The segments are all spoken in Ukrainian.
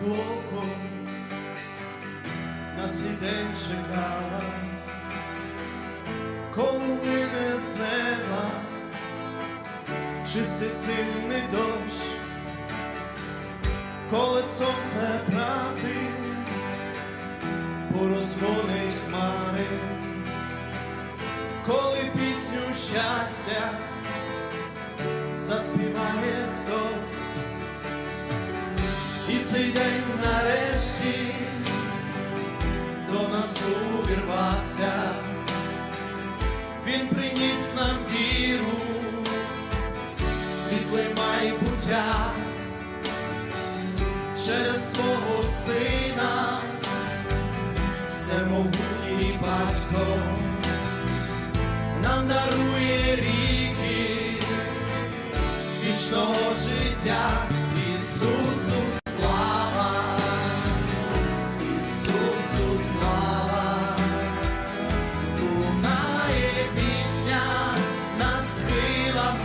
довго. На цей день чекала, коли не з неба. Чистий сильний дощ, коли сонце правди порозгонить хмари, коли пісню щастя заспіває хтось. Цей день нарешті до нас увірвався, він приніс нам віру, світле майбуття через свого сина, всемогутній батько нам дарує ріки вічного життя Ісусу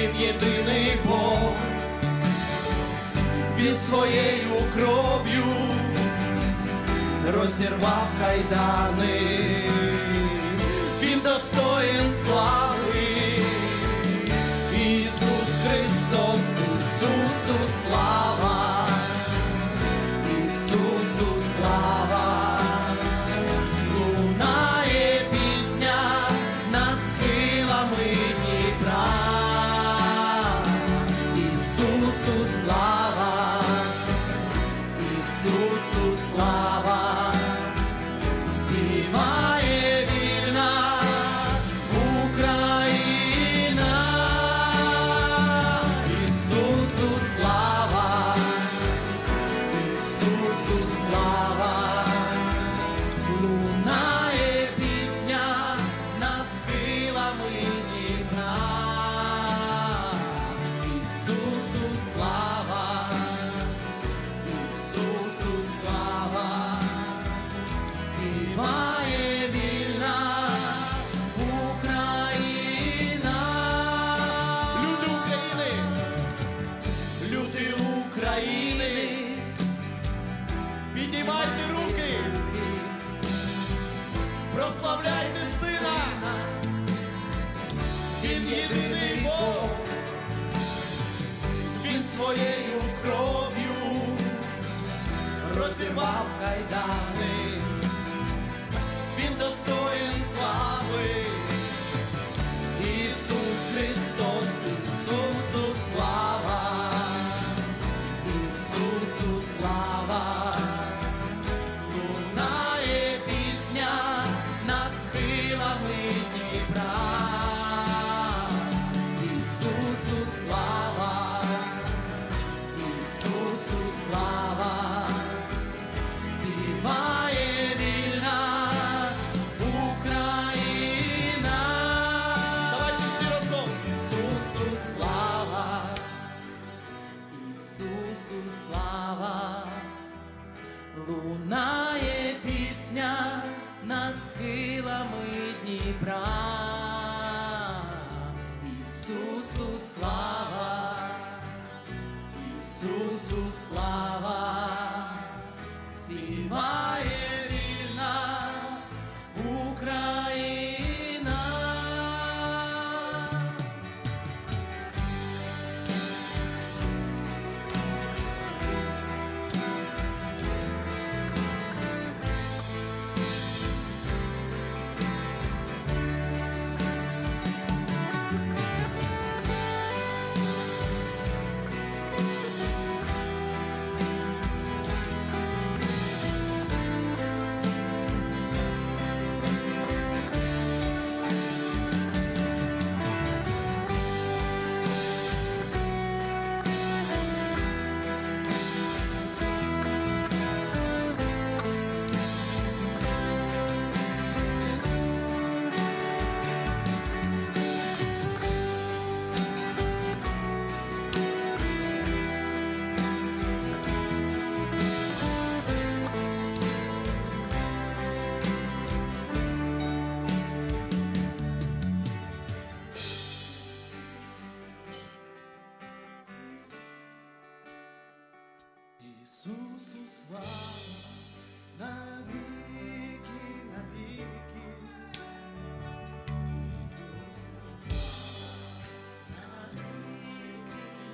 він єдиний Бог, він своєю кров'ю розірвав кайдани, він достоїн співає підіймайте руки, прославляйте сина, він єдиний Бог, він своєю кров'ю розірвав кайдани, він достоїн Ісусу слава, лунає пісня над схилами Дніпра. Ісусу слава. Ісусу слава, співає Ісусу слава, навіки, навіки. Ісусу слава,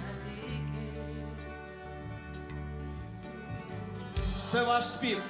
навіки, навіки. Це ваш спів.